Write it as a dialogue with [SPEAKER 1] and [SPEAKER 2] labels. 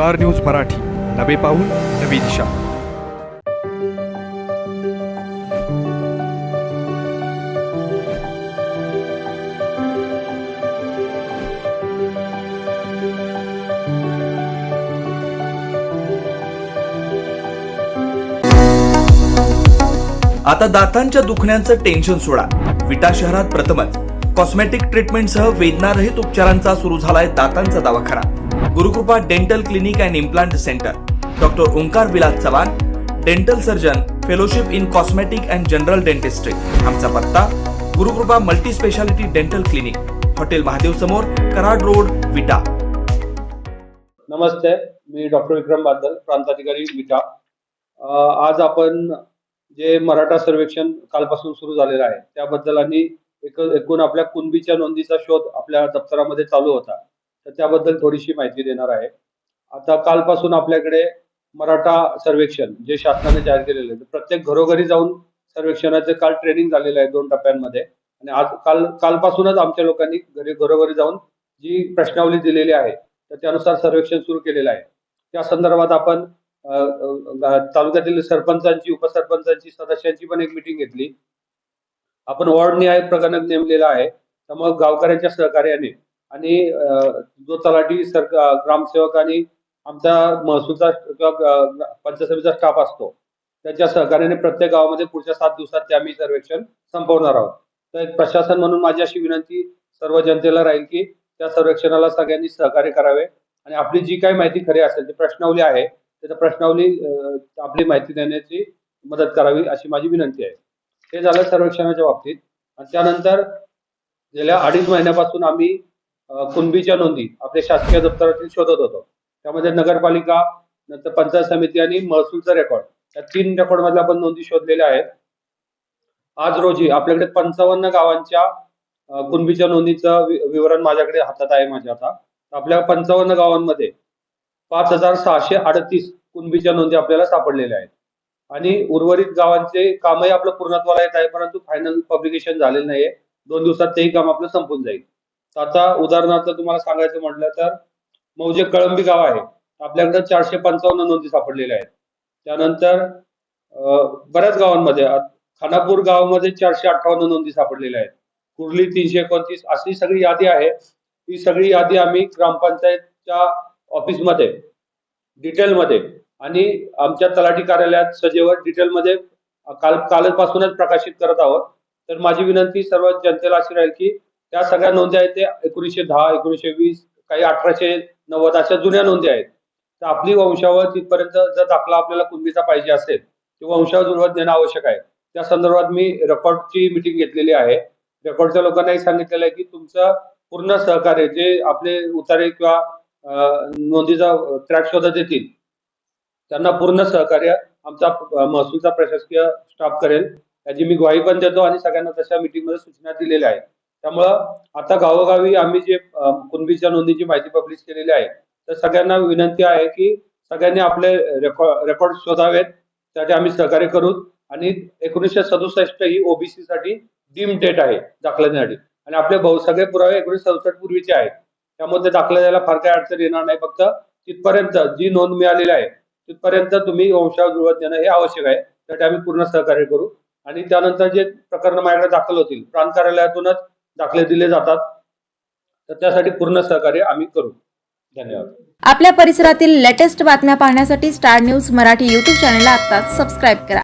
[SPEAKER 1] Star news Marathi. नवे पाऊल नवी दिशा.
[SPEAKER 2] आता दातांच्या दुखण्याचं टेन्शन सोडा. विटा शहरात प्रथमच. कॉस्मेटिक ट्रीटमेंटसह वेदनारहित उपचारांचा सुरू झालाय दातांचा दवाखाना. Gurukrupa dental clinic and implant centre. Doctor Omkar Vilas Chavan dental surgeon fellowship in cosmetic and general dentistry. आमचा पत्ता Gurukrupa multi speciality dental clinic hotel Mahadev समोर कराड रोड विटा.
[SPEAKER 3] नमस्ते मी डॉक्टर विक्रम बादल प्रांताधिकारी विटा. आज आपण जे मराठा सर्वेक्षण कालपासून सुरू झालेलं आहे त्याबद्दल आणि एक एकूण आपल्या कुणबीच्या नोंदीचा शोध आपल्या दप्तरामध्ये चालू होता. तर त्याबद्दल थोडीशी माहिती देणार आहे. आता कालपासून आपल्याकडे मराठा सर्वेक्षण जे शासनाने जाहीर केलेलं आहे तर प्रत्येक घरोघरी जाऊन सर्वेक्षणाचे काल ट्रेनिंग झालेलं आहे दोन टप्प्यांमध्ये. आणि आज काल कालपासूनच आमच्या लोकांनी घरी घरोघरी जाऊन जी प्रश्नावली दिलेली आहे तर त्यानुसार सर्वेक्षण सुरू केलेलं आहे. त्या संदर्भात आपण तालुक्यातील सरपंचांची उपसरपंचांची सदस्यांची पण एक मिटिंग घेतली. आपण वॉर्ड निहाय प्रकरण नेमलेला आहे. त्यामुळे गावकऱ्यांच्या सहकार्याने आणि जो तलाठी सरकार ग्रामसेवक आणि आमचा महसूलचा किंवा पंचसभेचा स्टाफ असतो त्याच्या सहकार्याने प्रत्येक गावामध्ये पुढच्या सात दिवसात ते आम्ही सर्वेक्षण संपवणार आहोत. तर एक प्रशासन म्हणून माझी अशी विनंती सर्व जनतेला राहील की त्या सर्वेक्षणाला सगळ्यांनी सहकार्य करावे आणि आपली जी काही माहिती खरी असेल ती प्रश्नावली आहे त्याच्या प्रश्नावली आपली माहिती देण्याची मदत करावी अशी माझी विनंती आहे. हे झालं सर्वेक्षणाच्या बाबतीत. आणि त्यानंतर गेल्या अडीच महिन्यापासून आम्ही कुणबीच्या नोंदी आपल्या शासकीय दप्तरातील शोधत होतो. त्यामध्ये नगरपालिका नंतर पंचायत समिती आणि महसूलचा रेकॉर्ड या तीन रेकॉर्डमध्ये आपण नोंदी शोधलेल्या आहेत. आज रोजी आपल्याकडे पंचावन्न गावांच्या कुणबीच्या नोंदीचं विवरण माझ्याकडे हातात आहे माझ्या आता. आपल्या पंचावन्न गावांमध्ये पाच हजार सहाशे अडतीस कुणबीच्या नोंदी आपल्याला सापडलेल्या आहेत. आणि उर्वरित गावांचे कामही आपलं पूर्णत्वाला येत आहे परंतु फायनल पब्लिकेशन झालेलं नाहीये. दोन दिवसात तेही काम आपलं संपून जाईल. आता उदाहरणार्थ तुम्हाला सांगायचं म्हटलं तर मौजे कळंबी गाव आहे. आपल्याकडे चारशे पंचावन्न नोंदी सापडलेल्या आहेत. त्यानंतर बऱ्याच गावांमध्ये खानापूर गावामध्ये चारशे अठ्ठावन्न नोंदी सापडलेल्या आहेत. कुर्ली तीनशे एकोणतीस अशी सगळी यादी आहे. ही सगळी यादी आम्ही ग्रामपंचायतच्या ऑफिसमध्ये डिटेलमध्ये आणि आमच्या तलाठी कार्यालयात सजेवर डिटेलमध्ये काल कालपासूनच प्रकाशित करत आहोत. तर माझी विनंती सर्व जनतेला अशी राहील की त्या सगळ्या नोंदी आहेत ते एकोणीसशे दहा एकोणीसशे वीस काही अठराशे नव्वद अशा जुन्या नोंदी आहेत. तर आपली वंशावळ तिथपर्यंत जर दाखला आपल्याला कुणबीचा पाहिजे असेल तर वंशावळ जुळवत देणं आवश्यक आहे. त्या संदर्भात मी रेकॉर्डची मिटिंग घेतलेली आहे. रेकॉर्डच्या लोकांनाही सांगितलेलं आहे की तुमचं पूर्ण सहकार्य जे आपले उतारे किंवा नोंदीचा ट्रॅक शोधत येतील त्यांना पूर्ण सहकार्य आमचा महसूलचा प्रशासकीय स्टाफ करेल. याची मी ग्वाही पण देतो आणि सगळ्यांना तशा मिटिंगमध्ये मध्ये सूचना दिलेल्या आहेत. त्यामुळं आता गावोगावी आम्ही जे कुणबीच्या नोंदीची माहिती पब्लिश केलेली आहे तर सगळ्यांना विनंती आहे की सगळ्यांनी आपले रेकॉर्ड रेकॉर्ड शोधावेत त्यासाठी आम्ही सहकार्य करू. आणि एकोणीसशे सदुसष्ट ही ओबीसी साठी डीम डेट आहे दाखल्यासाठी. आणि आपले बहु सगळे पुरावे एकोणीसशे सदुसष्ट पूर्वीचे आहेत. त्यामुळे ते दाखला द्यायला फार काही अडचण येणार नाही. फक्त तिथपर्यंत जी नोंद मिळालेली आहे तिथपर्यंत तुम्ही वंशावळ जुळवत देणं हे आवश्यक आहे. त्यासाठी आम्ही पूर्ण सहकार्य करू. आणि त्यानंतर जे प्रकरण माझ्याकडे दाखल होतील प्रांत कार्यालयातूनच दाखले दिले जातात. तर त्यासाठी पूर्ण सहकार्य आम्ही करू. धन्यवाद.
[SPEAKER 4] आपल्या परिसरातील लेटेस्ट बातम्या पाहण्यासाठी स्टार न्यूज मराठी युट्यूब चॅनलला आता सबस्क्राईब करा.